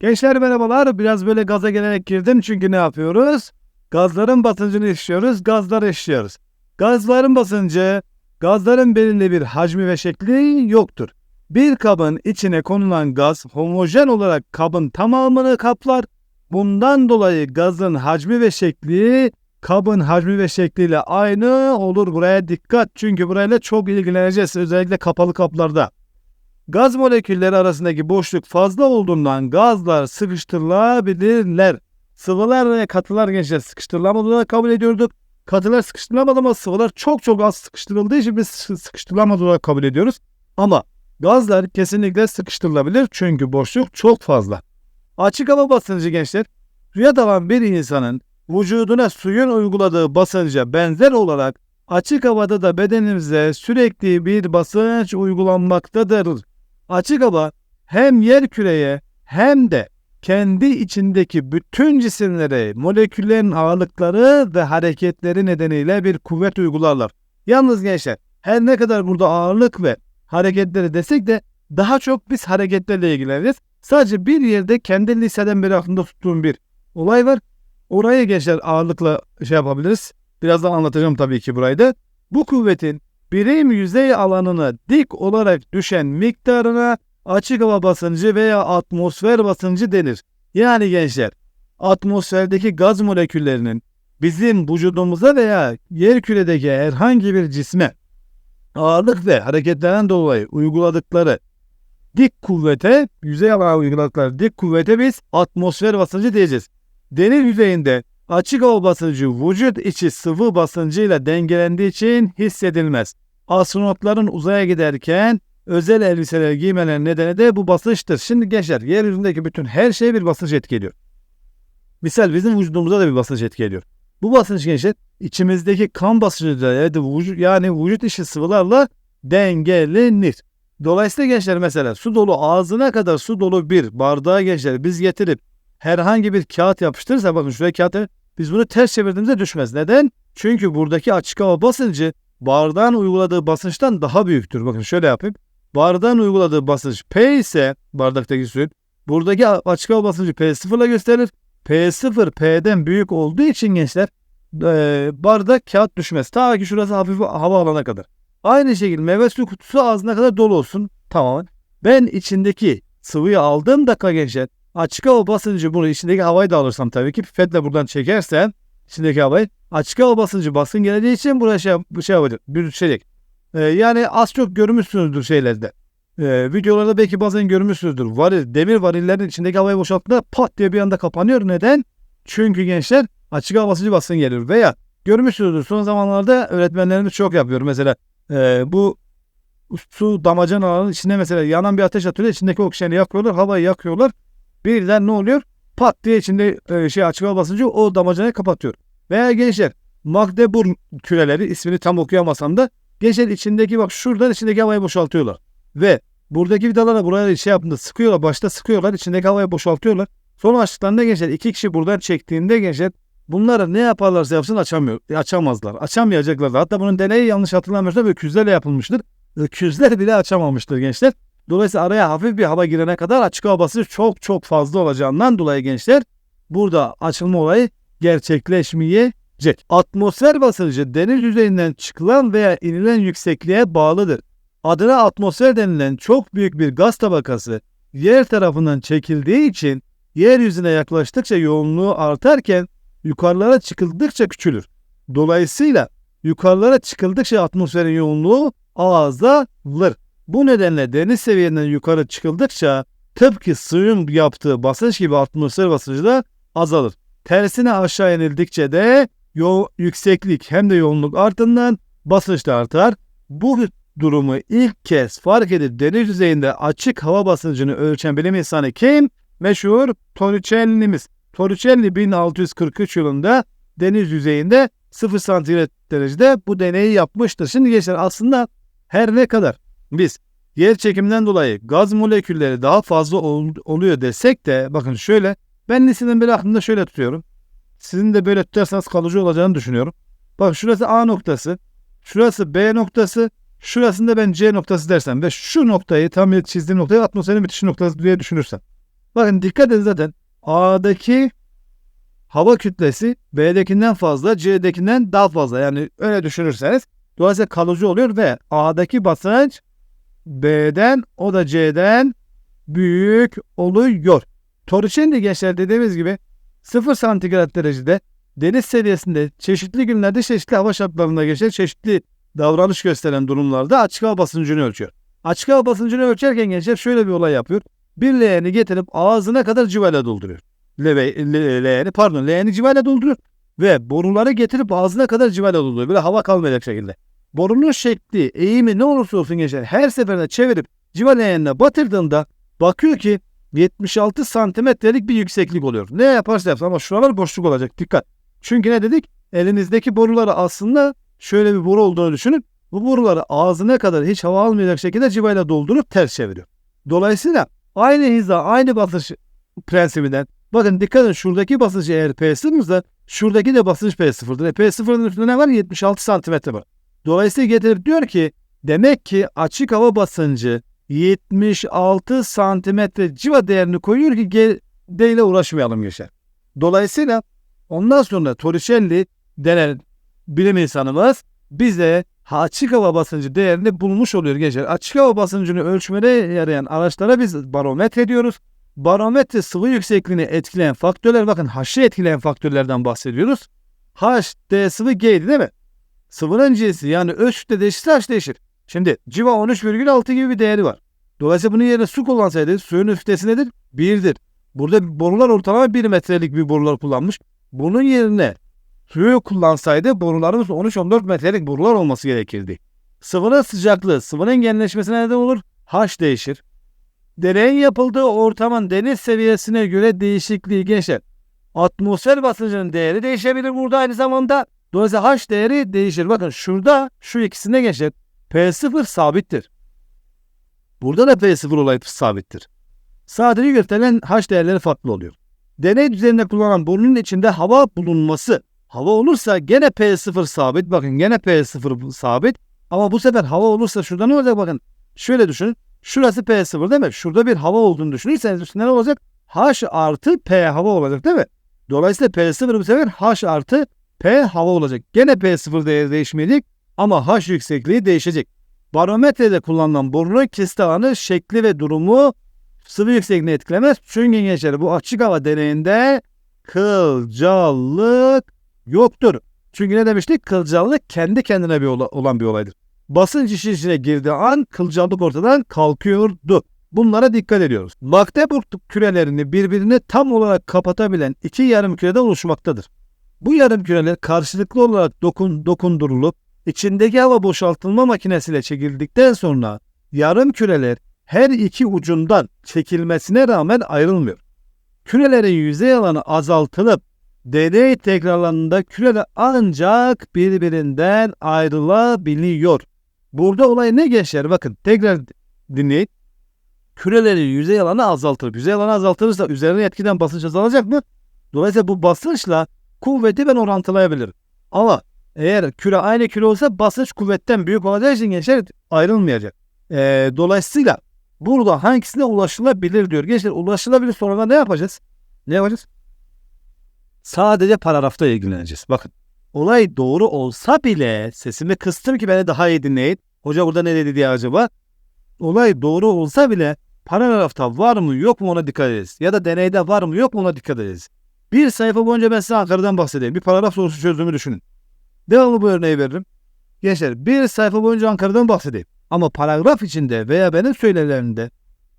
Gençler merhabalar. Biraz böyle gaza gelerek girdim çünkü ne yapıyoruz? Gazların basıncını işliyoruz, gazları işliyoruz. Gazların basıncı, gazların belirli bir hacmi ve şekli yoktur. Bir kabın içine konulan gaz homojen olarak kabın tamamını kaplar. Bundan dolayı gazın hacmi ve şekli kabın hacmi ve şekliyle aynı olur. Buraya dikkat çünkü burayla çok ilgileneceğiz özellikle kapalı kaplarda. Gaz molekülleri arasındaki boşluk fazla olduğundan gazlar sıkıştırılabilirler. Sıvılar ve katılar gençler sıkıştırılamadığı olarak kabul ediyorduk. Katılar sıkıştırılamadı ama sıvılar çok çok az sıkıştırıldığı için biz sı- sıkıştırılamadığı olarak kabul ediyoruz. Ama gazlar kesinlikle sıkıştırılabilir çünkü boşluk çok fazla. Açık hava basıncı gençler, suya dalan bir insanın vücuduna suyun uyguladığı basınca benzer olarak açık havada da bedenimize sürekli bir basınç uygulanmaktadır. Açık hava hem yer küreye hem de kendi içindeki bütün cisimlere moleküllerin ağırlıkları ve hareketleri nedeniyle bir kuvvet uygularlar. Yalnız gençler her ne kadar burada ağırlık ve hareketleri desek de daha çok biz hareketlerle ilgileniriz. Sadece bir yerde kendi liseden beri aklımda tuttuğum bir olay var. Orayı gençler ağırlıkla şey yapabiliriz. Birazdan anlatacağım tabii ki burayı da. Bu kuvvetin birim yüzey alanına dik olarak düşen miktarına açık hava basıncı veya atmosfer basıncı denir. Yani gençler atmosferdeki gaz moleküllerinin bizim vücudumuza veya yer küredeki herhangi bir cisme ağırlık ve hareketlerinden dolayı uyguladıkları dik kuvvete, yüzey alana uyguladıkları dik kuvvete biz atmosfer basıncı diyeceğiz. Deniz yüzeyinde açık hava basıncı vücut içi sıvı basıncıyla dengelendiği için hissedilmez. Astronotların uzaya giderken özel elbiseler giymeleri nedeni de bu basınçtır. Şimdi gençler yeryüzündeki bütün her şey bir basınç etkiliyor. Misal bizim vücudumuza da bir basınç etkiliyor. Bu basınç gençler içimizdeki kan basıncıyla yani vücut, yani vücut içi sıvılarla dengelenir. Dolayısıyla gençler mesela su dolu ağzına kadar su dolu bir bardağa gençler biz getirip herhangi bir kağıt yapıştırırsa bakın şuraya kağıt biz bunu ters çevirdiğimizde düşmez. Neden? Çünkü buradaki açık hava basıncı bardağın uyguladığı basınçtan daha büyüktür. Bakın şöyle yapayım. Bardağın uyguladığı basınç P ise bardaktaki suyun buradaki açık hava basıncı P0 ile gösterilir. P0 P'den büyük olduğu için gençler e, bardak kağıt düşmez. Ta ki şurası hafif hava alana kadar. Aynı şekilde meyve suyu kutusu ağzına kadar dolu olsun tamamen. Ben içindeki sıvıyı aldığım dakika gençler açık hava basıncı bunu içindeki havayı da alırsam tabii ki pipetle buradan çekersem içindeki havayı açık hava basıncı basın geleceği için buraya şey, şey yapacak. Büyütecek. Ee, yani az çok görmüşsünüzdür şeylerde. Ee, videolarda belki bazen görmüşsünüzdür. Varil, demir varillerin içindeki havayı boşalttığında pat diye bir anda kapanıyor. Neden? Çünkü gençler açık hava basıncı basın geliyor. Veya görmüşsünüzdür son zamanlarda öğretmenlerimiz çok yapıyor. Mesela e, bu su damacanaların içine mesela yanan bir ateş atıyor. içindeki oksijeni yakıyorlar. Havayı yakıyorlar. Birden ne oluyor? Pat diye içinde e, şey açık hava o damacanayı kapatıyor. Veya gençler Magdeburg küreleri ismini tam okuyamasam da gençler içindeki bak şuradan içindeki havayı boşaltıyorlar. Ve buradaki vidalara buraya şey yaptığında sıkıyorlar. Başta sıkıyorlar. içindeki havayı boşaltıyorlar. Sonra açtıklarında gençler iki kişi buradan çektiğinde gençler bunları ne yaparlarsa yapsın açamıyor. Açamazlar. Açamayacaklar. Hatta bunun deneyi yanlış hatırlamıyorsam öküzlerle yapılmıştır. Öküzler bile açamamıştır gençler. Dolayısıyla araya hafif bir hava girene kadar açık hava basıncı çok çok fazla olacağından dolayı gençler burada açılma olayı gerçekleşmeyecek. Atmosfer basıncı deniz yüzeyinden çıkılan veya inilen yüksekliğe bağlıdır. Adına atmosfer denilen çok büyük bir gaz tabakası yer tarafından çekildiği için yeryüzüne yaklaştıkça yoğunluğu artarken yukarılara çıkıldıkça küçülür. Dolayısıyla yukarılara çıkıldıkça atmosferin yoğunluğu azalır. Bu nedenle deniz seviyenden yukarı çıkıldıkça tıpkı suyun yaptığı basınç gibi atmosfer basıncı da azalır. Tersine aşağı inildikçe de yo- yükseklik hem de yoğunluk artından basınç da artar. Bu durumu ilk kez fark edip deniz yüzeyinde açık hava basıncını ölçen bilim insanı kim? Meşhur Torricelli'miz. Torricelli 1643 yılında deniz yüzeyinde 0 santigrat derecede bu deneyi yapmıştır. Şimdi gençler aslında her ne kadar biz yer çekiminden dolayı gaz molekülleri daha fazla ol- oluyor desek de bakın şöyle ben liseden beri aklımda şöyle tutuyorum. Sizin de böyle tutarsanız kalıcı olacağını düşünüyorum. Bak şurası A noktası, şurası B noktası, şurasında ben C noktası dersem ve şu noktayı tam çizdiğim noktayı atmosferin bitiş noktası diye düşünürsem. Bakın dikkat edin zaten A'daki hava kütlesi B'dekinden fazla, C'dekinden daha fazla. Yani öyle düşünürseniz dolayısıyla kalıcı oluyor ve A'daki basınç B'den o da C'den büyük oluyor. Torricelli gençler dediğimiz gibi 0 santigrat derecede deniz seviyesinde çeşitli günlerde çeşitli hava şartlarında geçer çeşitli davranış gösteren durumlarda açık hava basıncını ölçüyor. Açık hava basıncını ölçerken gençler şöyle bir olay yapıyor. Bir leğeni getirip ağzına kadar civayla dolduruyor. Leve, le, leğeni pardon leğeni civayla dolduruyor. Ve boruları getirip ağzına kadar civayla dolduruyor. Böyle hava kalmayacak şekilde. Borunun şekli, eğimi ne olursa olsun gençler her seferinde çevirip civa leğenine batırdığında bakıyor ki 76 santimetrelik bir yükseklik oluyor. Ne yaparsa yapsın ama şuralar boşluk olacak. Dikkat. Çünkü ne dedik? Elinizdeki boruları aslında şöyle bir boru olduğunu düşünün. Bu boruları ağzına kadar hiç hava almayacak şekilde civayla doldurup ters çeviriyor. Dolayısıyla aynı hiza, aynı basınç prensibinden bakın dikkat edin şuradaki basınç eğer P0'sa şuradaki de basınç P0'dır. E, P0'ın üstünde ne var? 76 santimetre var. Dolayısıyla getirip diyor ki demek ki açık hava basıncı 76 santimetre civa değerini koyuyor ki G ile uğraşmayalım geçer. Dolayısıyla ondan sonra Torricelli denen bilim insanımız bize açık hava basıncı değerini bulmuş oluyor gençler. Açık hava basıncını ölçmede yarayan araçlara biz barometre diyoruz. Barometre sıvı yüksekliğini etkileyen faktörler bakın H'ı etkileyen faktörlerden bahsediyoruz. H, D sıvı G'ydi değil mi? Sıvının cinsi yani öz kütle değişirse H değişir. Şimdi civa 13,6 gibi bir değeri var. Dolayısıyla bunun yerine su kullansaydı suyun kütlesi nedir? 1'dir. Burada borular ortalama 1 metrelik bir borular kullanmış. Bunun yerine suyu kullansaydı borularımız 13-14 metrelik borular olması gerekirdi. Sıvının sıcaklığı sıvının genleşmesine neden olur. H değişir. Deneyin yapıldığı ortamın deniz seviyesine göre değişikliği gençler. Atmosfer basıncının değeri değişebilir burada aynı zamanda. Dolayısıyla H değeri değişir. Bakın şurada şu ikisinde gençler P0 sabittir. Burada da P0 olayı sabittir. Sadece gösterilen H değerleri farklı oluyor. Deney düzeninde kullanılan borunun içinde hava bulunması. Hava olursa gene P0 sabit. Bakın gene P0 sabit. Ama bu sefer hava olursa şurada ne olacak bakın. Şöyle düşünün. Şurası P0 değil mi? Şurada bir hava olduğunu düşünürseniz üstünde ne olacak? H artı P hava olacak değil mi? Dolayısıyla P0 bu sefer H artı P hava olacak. Gene P0 değeri değişmeyecek ama H yüksekliği değişecek. Barometrede kullanılan borunun kesit alanı şekli ve durumu sıvı yüksekliğini etkilemez. Çünkü gençler bu açık hava deneyinde kılcallık yoktur. Çünkü ne demiştik? Kılcallık kendi kendine bir ola- olan bir olaydır. Basınç işin içine girdiği an kılcallık ortadan kalkıyordu. Bunlara dikkat ediyoruz. Magdeburg kürelerini birbirini tam olarak kapatabilen iki yarım küreden oluşmaktadır. Bu yarım küreler karşılıklı olarak dokun, dokundurulup içindeki hava boşaltılma makinesiyle çekildikten sonra yarım küreler her iki ucundan çekilmesine rağmen ayrılmıyor. Kürelerin yüzey alanı azaltılıp deney tekrarlarında küreler ancak birbirinden ayrılabiliyor. Burada olay ne gençler? Bakın tekrar dinleyin. Kürelerin yüzey alanı azaltılıp yüzey alanı azaltılırsa üzerine etkiden basınç azalacak mı? Dolayısıyla bu basınçla kuvveti ben orantılayabilirim. Ama eğer küre aynı küre olsa basınç kuvvetten büyük olacağı için gençler ayrılmayacak. Ee, dolayısıyla burada hangisine ulaşılabilir diyor. Gençler ulaşılabilir sonra ne yapacağız? Ne yapacağız? Sadece paragrafta ilgileneceğiz. Bakın olay doğru olsa bile sesimi kıstım ki beni daha iyi dinleyin. Hoca burada ne dedi diye acaba? Olay doğru olsa bile paragrafta var mı yok mu ona dikkat edeceğiz. Ya da deneyde var mı yok mu ona dikkat edeceğiz. Bir sayfa boyunca ben size Ankara'dan bahsedeyim. Bir paragraf sorusu çözdüğümü düşünün. Devamlı bu örneği veririm. Gençler bir sayfa boyunca Ankara'dan bahsedeyim. Ama paragraf içinde veya benim söylemlerimde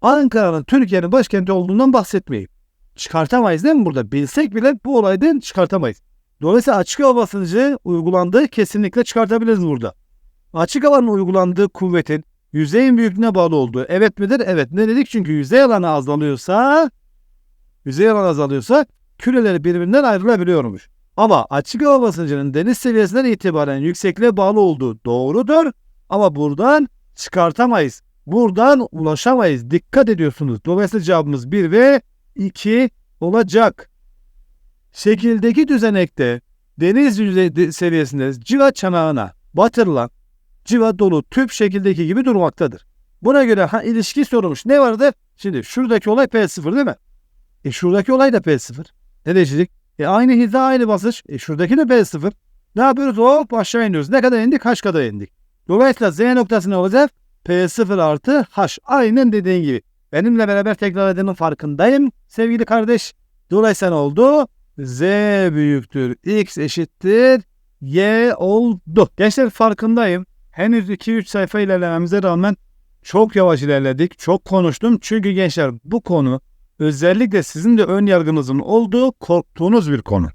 Ankara'nın Türkiye'nin başkenti olduğundan bahsetmeyeyim. Çıkartamayız değil mi burada? Bilsek bile bu olaydan çıkartamayız. Dolayısıyla açık hava basıncı uygulandığı kesinlikle çıkartabiliriz burada. Açık havanın uygulandığı kuvvetin yüzeyin büyüklüğüne bağlı olduğu evet midir? Evet. Ne dedik? Çünkü yüzey alanı azalıyorsa yüzey alanı azalıyorsa küreleri birbirinden ayrılabiliyormuş. Ama açık hava basıncının deniz seviyesinden itibaren yüksekliğe bağlı olduğu doğrudur. Ama buradan çıkartamayız. Buradan ulaşamayız. Dikkat ediyorsunuz. Dolayısıyla cevabımız 1 ve 2 olacak. Şekildeki düzenekte deniz yüzey seviyesinde civa çanağına batırılan civa dolu tüp şekildeki gibi durmaktadır. Buna göre ha, ilişki sorulmuş. Ne vardı? Şimdi şuradaki olay P0 değil mi? E şuradaki olay da P0. Ne değişecek? E aynı hiza aynı basınç. E şuradaki de P0. Ne yapıyoruz? Hop aşağı iniyoruz. Ne kadar indik? H kadar indik. Dolayısıyla Z noktası olacak? P0 artı H. Aynen dediğin gibi. Benimle beraber tekrar edenin farkındayım sevgili kardeş. Dolayısıyla ne oldu? Z büyüktür. X eşittir. Y oldu. Gençler farkındayım. Henüz 2-3 sayfa ilerlememize rağmen çok yavaş ilerledik. Çok konuştum. Çünkü gençler bu konu özellikle sizin de ön yargınızın olduğu korktuğunuz bir konu.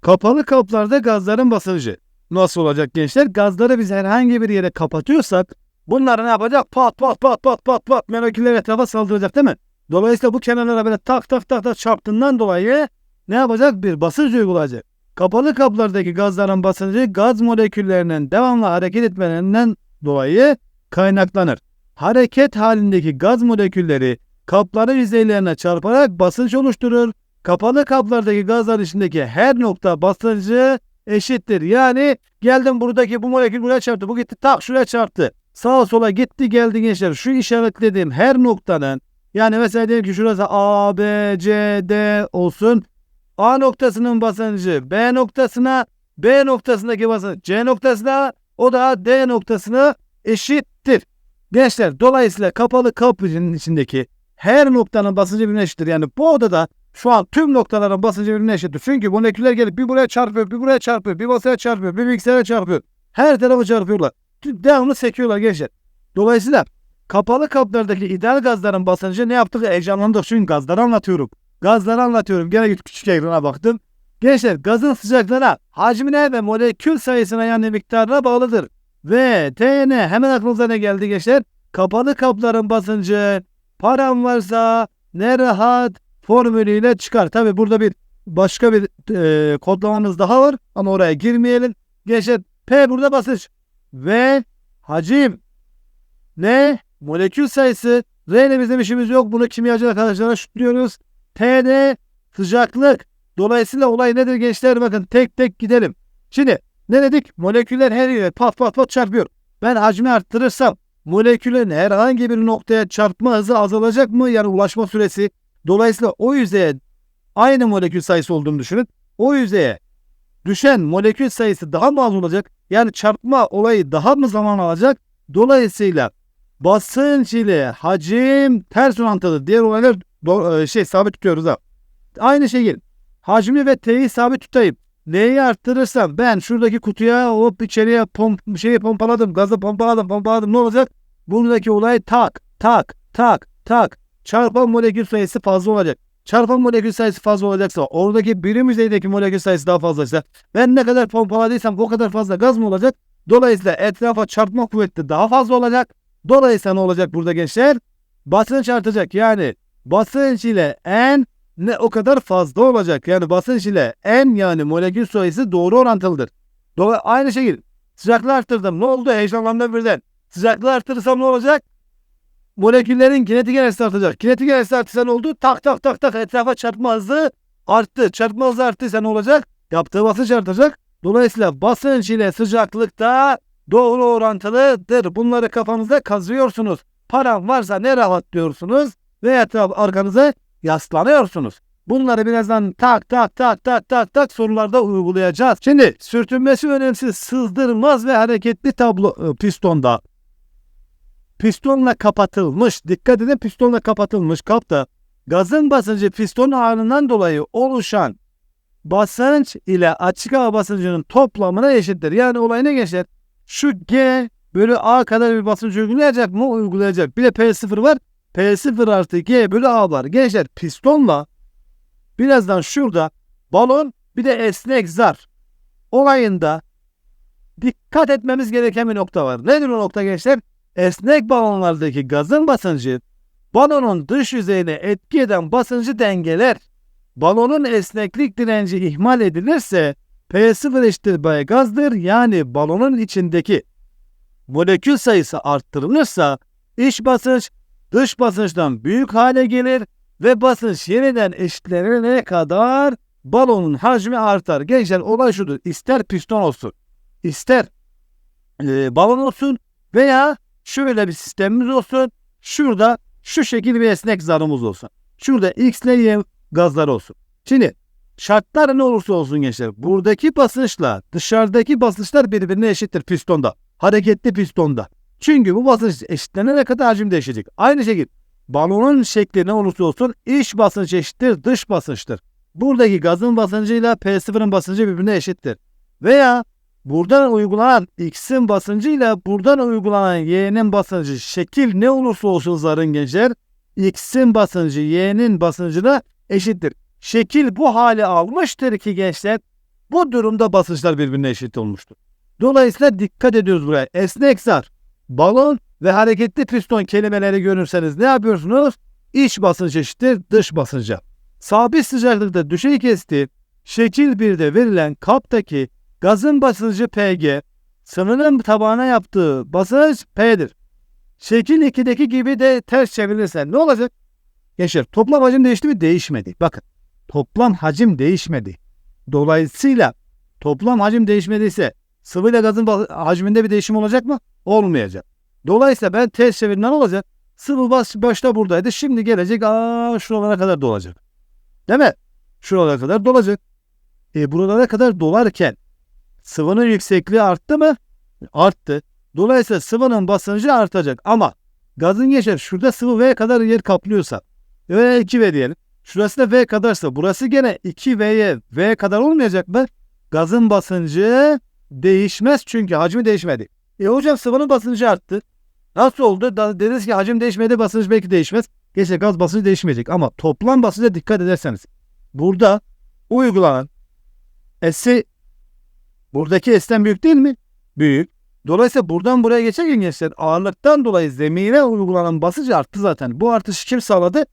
Kapalı kaplarda gazların basıncı. Nasıl olacak gençler? Gazları biz herhangi bir yere kapatıyorsak bunlar ne yapacak? Pat pat pat pat pat pat moleküller etrafa saldıracak değil mi? Dolayısıyla bu kenarlara böyle tak tak tak tak çarptığından dolayı ne yapacak? Bir basınç uygulayacak. Kapalı kaplardaki gazların basıncı gaz moleküllerinin devamlı hareket etmelerinden dolayı kaynaklanır. Hareket halindeki gaz molekülleri kapların yüzeylerine çarparak basınç oluşturur. Kapalı kaplardaki gazlar içindeki her nokta basıncı eşittir. Yani geldim buradaki bu molekül buraya çarptı. Bu gitti tak şuraya çarptı. Sağa sola gitti geldi gençler. Şu işaretlediğim her noktanın yani mesela diyelim ki şurası A, B, C, D olsun. A noktasının basıncı B noktasına, B noktasındaki basınç C noktasına, o da D noktasına eşittir. Gençler dolayısıyla kapalı kapının içindeki her noktanın basıncı birbirine eşittir. Yani bu odada şu an tüm noktaların basıncı birbirine eşittir. Çünkü moleküller gelip bir buraya çarpıyor, bir buraya çarpıyor, bir masaya çarpıyor, bir bilgisayara çarpıyor. Her tarafı çarpıyorlar. Devamlı sekiyorlar gençler. Dolayısıyla kapalı kaplardaki ideal gazların basıncı ne yaptık? Heyecanlandık çünkü gazları anlatıyorum. Gazları anlatıyorum. Gene git küçük ekrana baktım. Gençler gazın sıcaklığına, hacmine ve molekül sayısına yani miktarına bağlıdır. Ve TN hemen aklınıza ne geldi gençler? Kapalı kapların basıncı param varsa ne rahat formülüyle çıkar. Tabi burada bir başka bir e, kodlamamız daha var ama oraya girmeyelim. Gençler P burada basınç ve hacim ne? Molekül sayısı R ile bizim işimiz yok. Bunu kimyacı arkadaşlara şutluyoruz. T de sıcaklık. Dolayısıyla olay nedir gençler? Bakın tek tek gidelim. Şimdi ne dedik? Moleküller her yere pat pat pat çarpıyor. Ben hacmi arttırırsam molekülün herhangi bir noktaya çarpma hızı azalacak mı? Yani ulaşma süresi. Dolayısıyla o yüzeye aynı molekül sayısı olduğunu düşünün. O yüzeye düşen molekül sayısı daha mı az olacak? Yani çarpma olayı daha mı zaman alacak? Dolayısıyla basınç ile hacim ters orantılı. Diğer olaylar e, şey sabit tutuyoruz ha. Aynı gelin. Hacmi ve T'yi sabit tutayım. N'yi arttırırsam ben şuradaki kutuya hop içeriye pomp şeyi pompaladım. Gazı pompaladım pompaladım. Ne olacak? Buradaki olay tak tak tak tak. Çarpan molekül sayısı fazla olacak. Çarpan molekül sayısı fazla olacaksa oradaki birim yüzeydeki molekül sayısı daha fazlaysa ben ne kadar pompaladıysam o kadar fazla gaz mı olacak? Dolayısıyla etrafa çarpma kuvveti daha fazla olacak. Dolayısıyla ne olacak burada gençler? Basınç artacak. Yani basınç ile N ne o kadar fazla olacak. Yani basınç ile N yani molekül sayısı doğru orantılıdır. Dolayısıyla aynı şekilde sıcaklığı arttırdım. Ne oldu? Heyecanlandım birden. Sıcaklığı arttırırsam ne olacak? Moleküllerin kinetik enerjisi artacak. Kinetik enerjisi artırsa ne oldu? Tak tak tak tak etrafa çarpma hızı arttı. Çarpma hızı arttıysa ne olacak? Yaptığı basınç artacak. Dolayısıyla basınç ile sıcaklık da doğru orantılıdır. Bunları kafanızda kazıyorsunuz. Param varsa ne rahat diyorsunuz ve etraf arkanıza yaslanıyorsunuz. Bunları birazdan tak tak tak tak tak tak sorularda uygulayacağız. Şimdi sürtünmesi önemsiz sızdırmaz ve hareketli tablo e, pistonda pistonla kapatılmış dikkat edin pistonla kapatılmış kapta gazın basıncı piston ağırlığından dolayı oluşan basınç ile açık hava basıncının toplamına eşittir. Yani olay ne gençler? Şu G bölü A kadar bir basınç uygulayacak mı? Uygulayacak. Bir de P0 var. P0 artı G bölü A var. Gençler pistonla birazdan şurada balon bir de esnek zar olayında dikkat etmemiz gereken bir nokta var. Nedir o nokta gençler? Esnek balonlardaki gazın basıncı balonun dış yüzeyine etki eden basıncı dengeler. Balonun esneklik direnci ihmal edilirse P0 eşittir B gazdır. Yani balonun içindeki molekül sayısı arttırılırsa iç basınç dış basınçtan büyük hale gelir ve basınç yeniden eşitlenene kadar balonun hacmi artar. Gençler olay şudur. İster piston olsun, ister e, balon olsun veya şöyle bir sistemimiz olsun. Şurada şu şekil bir esnek zarımız olsun. Şurada X ile Y gazlar olsun. Şimdi şartlar ne olursa olsun gençler. Buradaki basınçla dışarıdaki basınçlar birbirine eşittir pistonda. Hareketli pistonda. Çünkü bu basınç eşitlenene kadar hacim değişecek. Aynı şekilde balonun şekli ne olursa olsun iç basınç eşittir dış basınçtır. Buradaki gazın basıncıyla P0'ın basıncı birbirine eşittir. Veya buradan uygulanan X'in basıncıyla buradan uygulanan Y'nin basıncı şekil ne olursa olsun zarın gençler X'in basıncı Y'nin basıncına eşittir. Şekil bu hale almıştır ki gençler bu durumda basınçlar birbirine eşit olmuştur. Dolayısıyla dikkat ediyoruz buraya. Esnek zar, balon ve hareketli piston kelimeleri görürseniz ne yapıyorsunuz? İç basınç eşittir dış basınca. Sabit sıcaklıkta düşey kesti şekil 1'de verilen kaptaki gazın basıncı PG, sıvının tabağına yaptığı basınç P'dir. Şekil 2'deki gibi de ters çevirirsen ne olacak? Gençler toplam hacim değişti mi? Değişmedi. Bakın toplam hacim değişmedi. Dolayısıyla toplam hacim değişmediyse sıvıyla gazın hacminde bir değişim olacak mı? Olmayacak. Dolayısıyla ben ters çevirdiğimde ne olacak? Sıvı baş, başta buradaydı. Şimdi gelecek aa şuralara kadar dolacak. Değil mi? Şuralara kadar dolacak. E buralara kadar dolarken sıvının yüksekliği arttı mı? Arttı. Dolayısıyla sıvının basıncı artacak. Ama gazın geçer şurada sıvı V kadar yer kaplıyorsa ve 2V diyelim. Şurası da V kadarsa burası gene 2V'ye V kadar olmayacak mı? Gazın basıncı değişmez çünkü hacmi değişmedi. E hocam sıvının basıncı arttı. Nasıl oldu? Da, dediniz ki hacim değişmedi basınç belki değişmez. Geçe gaz basıncı değişmeyecek ama toplam basınca dikkat ederseniz burada uygulanan S'i buradaki S'ten büyük değil mi? Büyük. Dolayısıyla buradan buraya geçerken gençler ağırlıktan dolayı zemine uygulanan basınç arttı zaten. Bu artışı kim sağladı?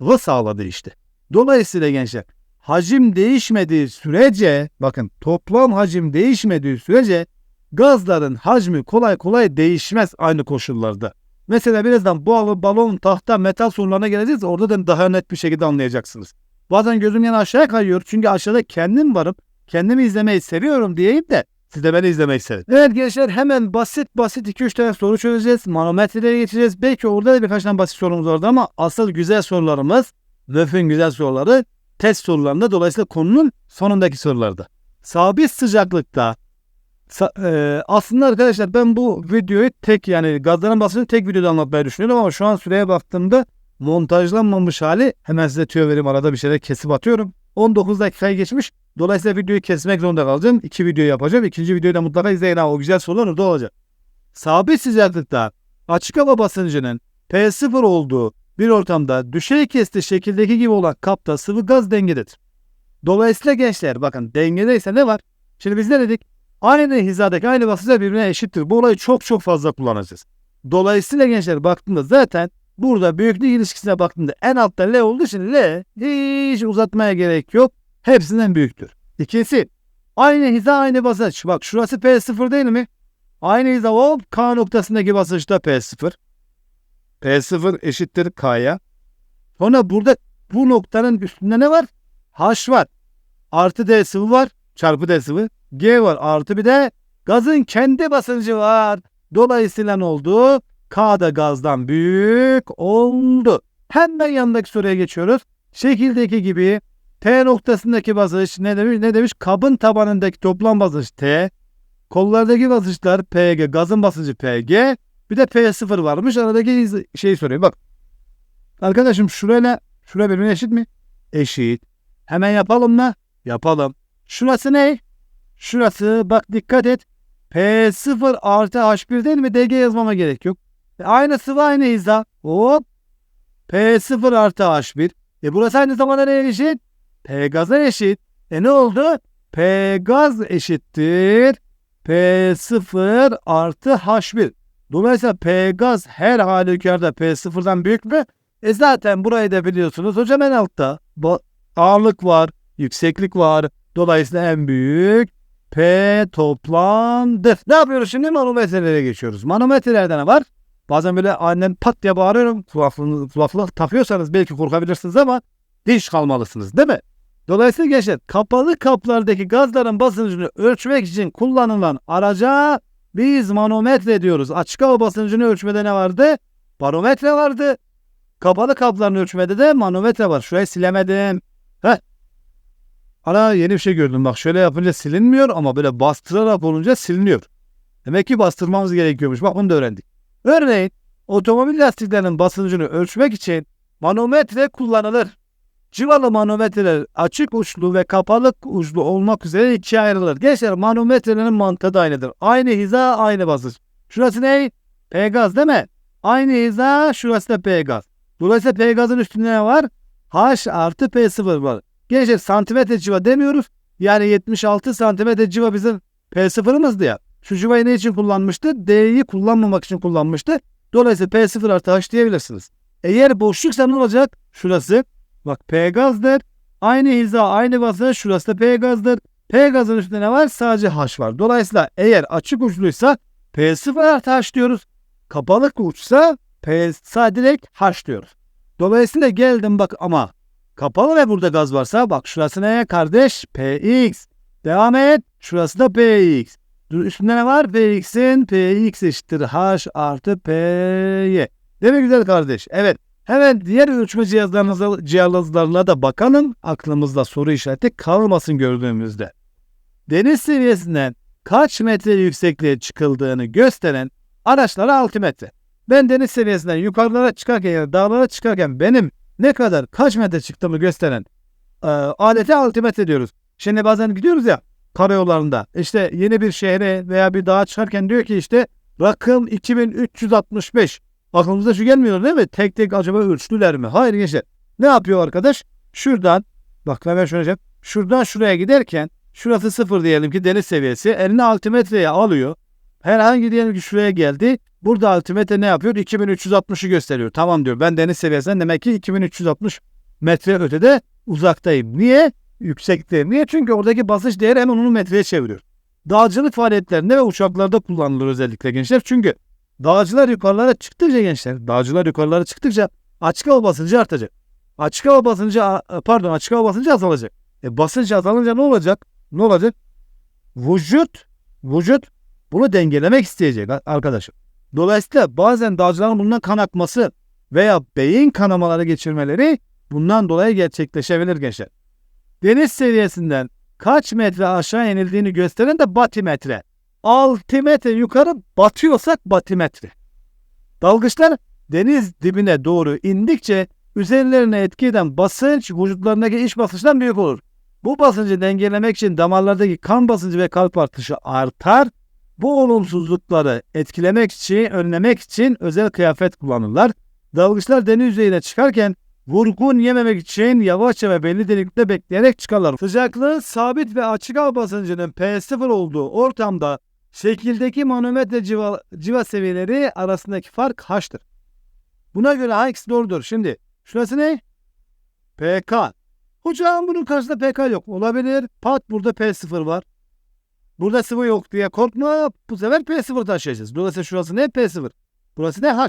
V sağladı işte. Dolayısıyla gençler hacim değişmediği sürece bakın toplam hacim değişmediği sürece gazların hacmi kolay kolay değişmez aynı koşullarda. Mesela birazdan bu balon, tahta, metal sorularına geleceğiz. Orada da daha net bir şekilde anlayacaksınız. Bazen gözüm yana aşağıya kayıyor. Çünkü aşağıda kendim varım. Kendimi izlemeyi seviyorum diyeyim de siz de beni izlemeyi sevin. Evet gençler hemen basit basit 2-3 tane soru çözeceğiz. Manometrelere geçeceğiz. Belki orada da birkaç tane basit sorumuz vardı ama asıl güzel sorularımız VÖF'ün güzel soruları test sorularında dolayısıyla konunun sonundaki sorularda. Sabit sıcaklıkta Sa- e, aslında arkadaşlar ben bu videoyu tek yani gazların basıncını tek videoda anlatmayı düşünüyorum ama şu an süreye baktığımda montajlanmamış hali hemen size tüyo vereyim arada bir şeyler kesip atıyorum. 19 dakikayı geçmiş. Dolayısıyla videoyu kesmek zorunda kalacağım. İki video yapacağım. İkinci videoyu da mutlaka izleyin. Ha, o güzel sorular orada olacak. Sabit sıcaklıkta açık hava basıncının P0 olduğu bir ortamda düşey kesti şekildeki gibi olan kapta sıvı gaz dengededir. Dolayısıyla gençler bakın dengedeyse ne var? Şimdi biz ne dedik? Aynı hizadaki aynı basınçlar birbirine eşittir. Bu olayı çok çok fazla kullanacağız. Dolayısıyla gençler baktığında zaten burada büyüklük ilişkisine baktığında en altta L olduğu için L hiç uzatmaya gerek yok. Hepsinden büyüktür. İkisi aynı hiza aynı basınç. Bak şurası P0 değil mi? Aynı hiza hop K noktasındaki basınçta P0. P0 eşittir K'ya. Sonra burada bu noktanın üstünde ne var? H var. Artı D sıvı var. Çarpı D sıvı. G var. Artı bir de gazın kendi basıncı var. Dolayısıyla ne oldu? K da gazdan büyük oldu. Hemen yanındaki soruya geçiyoruz. Şekildeki gibi T noktasındaki basınç ne demiş? Ne demiş? Kabın tabanındaki toplam basınç T. Kollardaki basınçlar PG. Gazın basıncı PG. Bir de P0 varmış. Aradaki şeyi soruyor. Bak. Arkadaşım şurayla şura birbirine eşit mi? Eşit. Hemen yapalım mı? Yapalım. Şurası ne? Şurası bak dikkat et. P0 artı H1 değil mi? DG yazmama gerek yok. E, aynı sıvı aynı hiza. Hop. P0 artı H1. E burası aynı zamanda neye eşit? P gaza eşit. E ne oldu? P gaz eşittir. P0 artı H1. Dolayısıyla P gaz her halükarda P0'dan büyük mü? E zaten burayı da biliyorsunuz. Hocam en altta bu ağırlık var, yükseklik var. Dolayısıyla en büyük P toplamdır. Ne yapıyoruz şimdi? Manometrelere geçiyoruz. Manometrelerde ne var? Bazen böyle annem pat diye bağırıyorum. Kulaklığı, kulaklığı takıyorsanız belki korkabilirsiniz ama dinç kalmalısınız değil mi? Dolayısıyla gençler kapalı kaplardaki gazların basıncını ölçmek için kullanılan araca biz manometre diyoruz. Açık hava basıncını ölçmede ne vardı? Barometre vardı. Kapalı kapların ölçmede de manometre var. Şurayı silemedim. Heh. Ana yeni bir şey gördüm. Bak şöyle yapınca silinmiyor ama böyle bastırarak olunca siliniyor. Demek ki bastırmamız gerekiyormuş. Bak bunu da öğrendik. Örneğin otomobil lastiklerinin basıncını ölçmek için manometre kullanılır. Civalı manometreler açık uçlu ve kapalı uçlu olmak üzere ikiye ayrılır. Gençler manometrelerin mantığı da aynıdır. Aynı hiza aynı basınç. Şurası ne? P gaz değil mi? Aynı hiza şurası da P gaz. Dolayısıyla P gazın üstünde ne var? H artı P0 var. Gençler santimetre civa demiyoruz. Yani 76 santimetre civa bizim P0'ımızdı ya. Şu civayı ne için kullanmıştı? D'yi kullanmamak için kullanmıştı. Dolayısıyla P0 artı H diyebilirsiniz. Eğer boşluksa ne olacak? Şurası. Bak P gazdır. Aynı hiza aynı basınç. Şurası da P gazdır. P gazın üstünde ne var? Sadece H var. Dolayısıyla eğer uçluysa P0 artı H diyoruz. Kapalı uçsa P direkt H diyoruz. Dolayısıyla geldim bak ama kapalı ve burada gaz varsa bak şurası ne kardeş? PX. Devam et. Şurası da PX. Dur, Üstünde ne var? PX'in PX eşittir H artı PY. Değil mi güzel kardeş? Evet. Hemen diğer ölçme cihazlarına, cihazlarına da bakalım. Aklımızda soru işareti kalmasın gördüğümüzde. Deniz seviyesinden kaç metre yüksekliğe çıkıldığını gösteren araçlara altimetre. Ben deniz seviyesinden yukarılara çıkarken yani dağlara çıkarken benim ne kadar kaç metre çıktığımı gösteren e, alete altimetre diyoruz. Şimdi bazen gidiyoruz ya karayollarında işte yeni bir şehre veya bir dağa çıkarken diyor ki işte rakım 2365. Aklımıza şu gelmiyor değil mi? Tek tek acaba ölçtüler mi? Hayır gençler. Ne yapıyor arkadaş? Şuradan bak hemen şöyle yapayım. Şuradan şuraya giderken şurası sıfır diyelim ki deniz seviyesi. Eline altimetreye alıyor. Herhangi diyelim ki şuraya geldi. Burada altimetre ne yapıyor? 2360'ı gösteriyor. Tamam diyor. Ben deniz seviyesinden demek ki 2360 metre ötede uzaktayım. Niye? Yüksekteyim. Niye? Çünkü oradaki basınç değeri hemen onu metreye çeviriyor. Dağcılık faaliyetlerinde ve uçaklarda kullanılır özellikle gençler. Çünkü dağcılar yukarılara çıktıkça gençler, dağcılar yukarılara çıktıkça açık hava basıncı artacak. Açık hava basıncı pardon açık hava basıncı azalacak. E basınç azalınca ne olacak? Ne olacak? Vücut vücut bunu dengelemek isteyecek arkadaşım. Dolayısıyla bazen dağcıların bundan kan akması veya beyin kanamaları geçirmeleri bundan dolayı gerçekleşebilir gençler. Deniz seviyesinden kaç metre aşağı inildiğini gösteren de batimetre. Altimetre yukarı batıyorsak batimetre. Dalgıçlar deniz dibine doğru indikçe üzerlerine etki eden basınç vücutlarındaki iç basınçtan büyük olur. Bu basıncı dengelemek için damarlardaki kan basıncı ve kalp artışı artar. Bu olumsuzlukları etkilemek için, önlemek için özel kıyafet kullanırlar. Dalgıçlar deniz yüzeyine çıkarken vurgun yememek için yavaşça ve belli delikte bekleyerek çıkarlar. Sıcaklığı sabit ve açık hava basıncının P0 olduğu ortamda şekildeki manometre civa, civa seviyeleri arasındaki fark H'tır. Buna göre hangisi doğrudur? Şimdi şurası ne? PK. Hocam bunun karşısında PK yok. Olabilir. Pat burada P0 var. Burada sıvı yok diye korkma. Bu sefer P0 taşıyacağız. Dolayısıyla şurası ne? P0. Burası ne? H.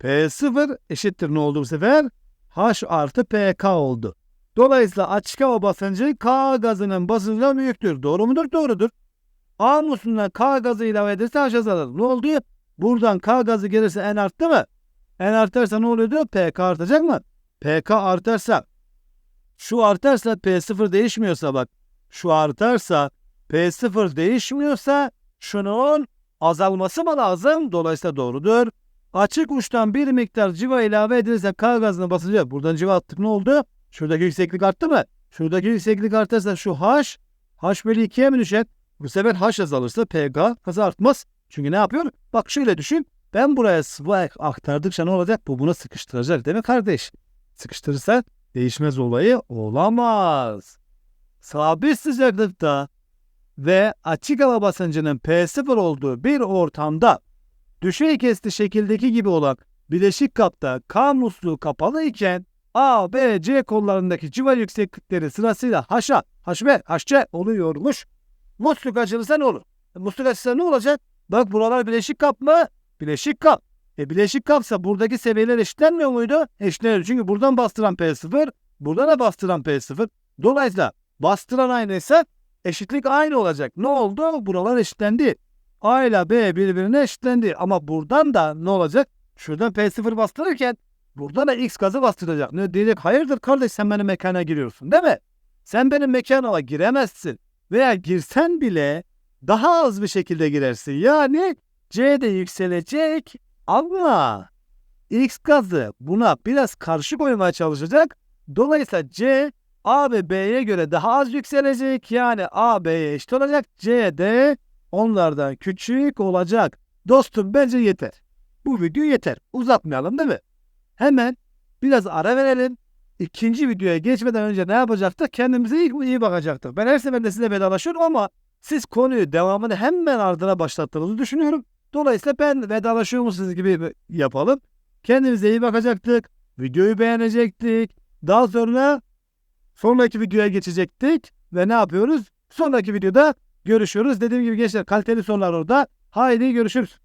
P0 eşittir ne oldu bu sefer? H artı PK oldu. Dolayısıyla açık hava basıncı K gazının basıncından büyüktür. Doğru mudur? Doğrudur. A musluğuna K gazı ilave ederse H azalır. Ne oldu? Buradan K gazı gelirse N arttı mı? N artarsa ne oluyor? PK artacak mı? PK artarsa şu artarsa P0 değişmiyorsa bak şu artarsa P0 değişmiyorsa şunun azalması mı lazım? Dolayısıyla doğrudur. Açık uçtan bir miktar civa ilave edilirse K gazına basınca buradan civa attık ne oldu? Şuradaki yükseklik arttı mı? Şuradaki yükseklik artarsa şu H H bölü 2'ye mi düşer? Bu sefer H azalırsa PK hızı artmaz. Çünkü ne yapıyor? Bak şöyle düşün. Ben buraya sıvı aktardıkça ne olacak? Bu bunu sıkıştıracak değil mi kardeş? Sıkıştırırsa değişmez olayı olamaz. Sabit sıcaklıkta ve açık hava basıncının P0 olduğu bir ortamda düşey kesti şekildeki gibi olan bileşik kapta K musluğu kapalı iken A, B, C kollarındaki civa yükseklikleri sırasıyla H'a, HB, HC oluyormuş. Musluk açılırsa ne olur? E, musluk açılırsa ne olacak? Bak buralar bileşik kap mı? Bileşik kap. E bileşik kapsa buradaki seviyeler eşitlenmiyor muydu? Eşitlenir. Çünkü buradan bastıran P0, burada da bastıran P0. Dolayısıyla bastıran aynıysa eşitlik aynı olacak. Ne oldu? Buralar eşitlendi. A ile B birbirine eşitlendi. Ama buradan da ne olacak? Şuradan P0 bastırırken Burada da X gazı bastıracak. Ne diyecek? Hayırdır kardeş sen benim mekana giriyorsun değil mi? Sen benim mekanıma giremezsin. Veya girsen bile daha az bir şekilde girersin. Yani C de yükselecek ama X gazı buna biraz karşı koymaya çalışacak. Dolayısıyla C A ve B'ye göre daha az yükselecek. Yani A B'ye eşit olacak. C de onlardan küçük olacak. Dostum bence yeter. Bu video yeter. Uzatmayalım değil mi? Hemen biraz ara verelim. İkinci videoya geçmeden önce ne yapacaktık? Kendimize iyi, iyi bakacaktık. Ben her seferinde size vedalaşıyorum ama siz konuyu devamını hemen ardına başlattığınızı düşünüyorum. Dolayısıyla ben vedalaşıyormuşsunuz gibi yapalım. Kendimize iyi bakacaktık. Videoyu beğenecektik. Daha sonra sonraki videoya geçecektik. Ve ne yapıyoruz? Sonraki videoda görüşüyoruz. Dediğim gibi gençler kaliteli sorular orada. Haydi görüşürüz.